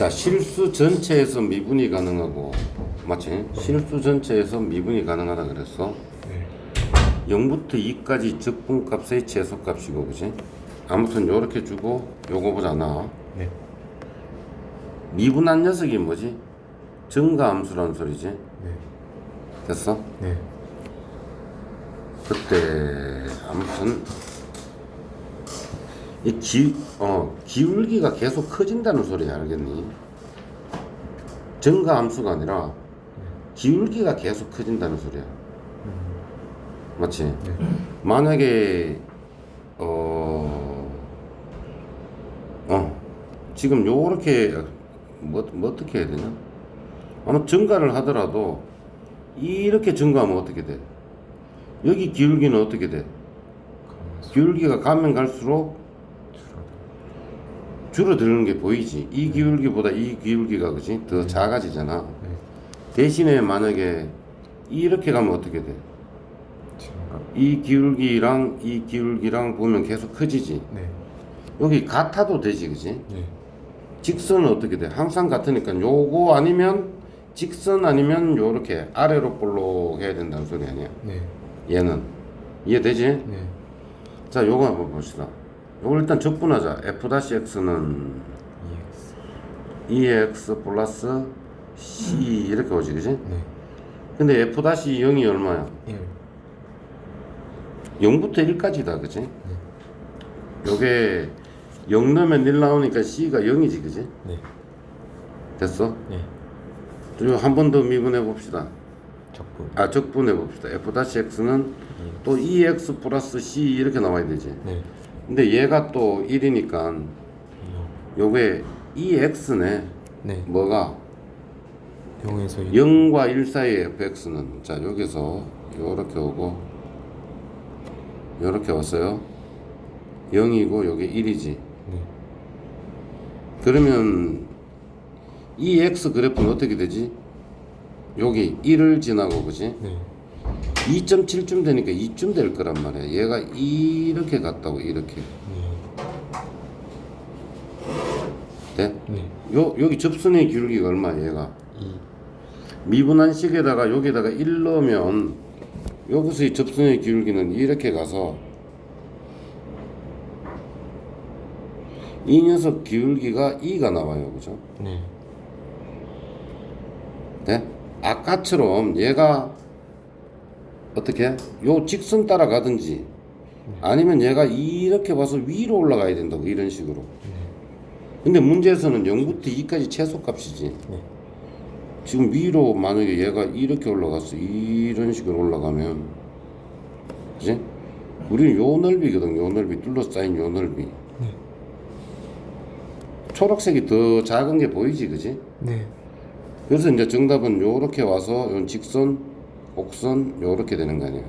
자, 실수 전체에서 미분이 가능하고, 맞지? 실수 전체에서 미분이 가능하다 그랬어. 네. 0부터 2까지 적분값의 최소값이고, 그지? 아무튼 요렇게 주고, 요거 보잖아. 네. 미분한 녀석이 뭐지? 증가함수라는 소리지? 네. 됐어? 네. 그때 아무튼 이 기, 어, 기울기가 계속 커진다는 소리 알겠니? 증가함수가 아니라 기울기가 계속 커진다는 소리야. 맞지? 네. 만약에 어, 어 지금 요렇게 뭐, 뭐 어떻게 해야 되냐? 아마 증가를 하더라도 이렇게 증가하면 어떻게 돼? 여기 기울기는 어떻게 돼? 기울기가 가면 갈수록 줄어드는 게 보이지. 이 기울기보다 이 기울기가 그지 더 작아지잖아. 네. 대신에 만약에 이렇게 가면 어떻게 돼? 이 기울기랑 이 기울기랑 보면 계속 커지지. 네. 여기 같아도 되지, 그지? 네. 직선은 어떻게 돼? 항상 같으니까 요거 아니면 직선 아니면 요렇게 아래로 볼록 해야 된다는 소리 아니야. 네. 얘는 이해되지? 네. 자, 요거 한번 봅시다. 요거 일단 적분하자. f-x는 EX. 2x 플러스 c 이렇게 오지, 그지? 네. 근데 f-0이 얼마야? 1. 0부터 1까지다, 그지? 요게 0 넣으면 1 나오니까 c가 0이지, 그지? 네. 됐어? 네. 그리고 한 번 더 미분해 봅시다. 적분. 아, 적분해 봅시다. f-x는 또 2x 플러스 c 이렇게 나와야 되지. 네. 근데 얘가 또 1이니까 요게 2x네. 네. 뭐가 0에서 1. 0과 1 사이의 fx는 자 여기서 요렇게 오고 요렇게 왔어요 0이고 요게 1이지 네. 그러면 이 x 그래프는 어떻게 되지? 여기 1을 지나고 그지? 네. 2.7쯤 되니까 2쯤 될 거란 말이야 얘가 이렇게 갔다고 이렇게 네. 돼? 네. 요, 여기 접선의 기울기가 얼마야 얘가 2. 미분한 식에다가 여기다가 1 넣으면 여기서의 접선의 기울기는 이렇게 가서 이 녀석 기울기가 2가 나와요 그죠? 네. 네? 아까처럼 얘가 어떻게 요 직선 따라가든지 아니면 얘가 이렇게 와서 위로 올라가야 된다고 이런 식으로 근데 문제에서는 0부터 2까지 최소값이지 네. 지금 위로 만약에 얘가 이렇게 올라갔어 이런 식으로 올라가면 그지? 우리는 요 넓이거든 요 넓이 둘러싸인 요 넓이 초록색이 더 작은 게 보이지 그지? 네. 그래서 이제 정답은 요렇게 와서 요 직선 곡선 요렇게 되는 거 아니에요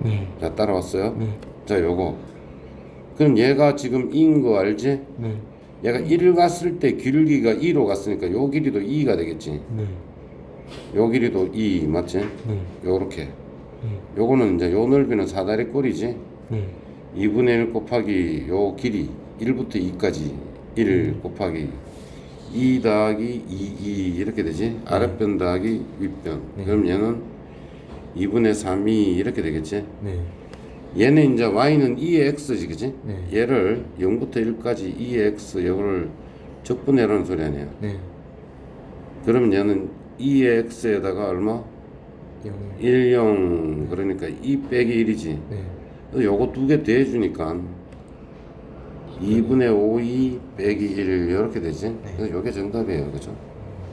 네. 자 따라왔어요? 네. 자 요거 그럼 얘가 지금 2인 거 알지? 네. 얘가 1을 갔을 때 길기가 2로 갔으니까 요 길이도 2가 되겠지 네. 요 길이도 2 맞지? 네. 요렇게 네. 요거는 이제 요 넓이는 사다리 꼴이지 네. 2분의 1 곱하기 요 길이 1부터 2까지 1 곱하기 2 더하기 2, 2 이렇게 되지 아랫변 더하기 윗변 네. 그럼 얘는 2분의 3이 이렇게 되겠지 네. 얘는 이제 y는 2의 x지 그지 네. 얘를 0부터 1까지 2의 x 요거를 적분해라는 소리 아니야 네. 그러면 얘는 2의 x에다가 얼마? 0. 1, 0 그러니까 2 빼기 1이지 네. 요거 두 개 더해주니까 2분의 5, 2 빼기 1 이렇게 되지. 그래서 요게 정답이에요. 그죠?